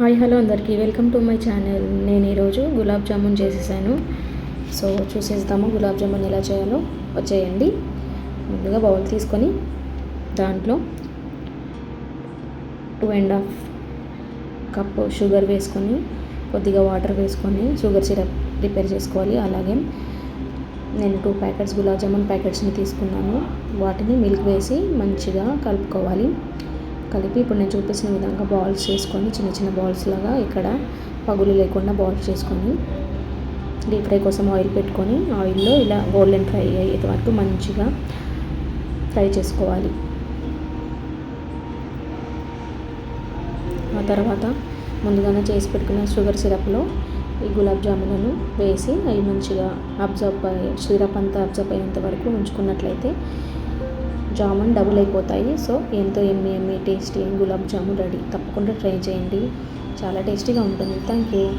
Hi hello అందరికీ. Welcome to my channel. నేను ఈరోజు గులాబ్ జామున్ చేసేసాను. సో చూసేస్తాము గులాబ్ జామున్ ఎలా చేయాలో. వచ్చేయండి. ముందుగా బౌల్ తీసుకొని దాంట్లో two and half cup sugar వేసుకొని కొద్దిగా వాటర్ వేసుకొని షుగర్ సిరప్ ప్రిపేర్ చేసుకోవాలి. అలాగే నేను టూ ప్యాకెట్స్ గులాబ్ జామున్ ప్యాకెట్స్ని తీసుకున్నాను. వాటిని మిల్క్ వేసి మంచిగా కలుపుకోవాలి. కలిపి ఇప్పుడు నేను చూపిస్తున్న విధంగా బాల్స్ చేసుకొని చిన్న చిన్న బాల్స్ లాగా ఇక్కడ పగులు లేకుండా బాల్స్ చేసుకొని డీప్ ఫ్రై కోసం ఆయిల్ పెట్టుకొని ఆయిల్లో ఇలా గోల్డెన్ ఫ్రై అయ్యేంత వరకు మంచిగా ఫ్రై చేసుకోవాలి. ఆ తర్వాత ముందుగానే చేసి పెట్టుకున్న షుగర్ సిరప్లో ఈ గులాబ్ జాములను వేసి అవి మంచిగా అబ్జర్వ్ సిరప్ అంతా అబ్జర్వ్ అయ్యేంత వరకు ఉంచుకున్నట్లయితే జామున్ డబుల్ అయిపోతాయి. సో ఎంతో yummy yummy tasty gulab jamun ready. తప్పకుండా ట్రై చేయండి. చాలా టేస్టీగా ఉంటుంది. Thank you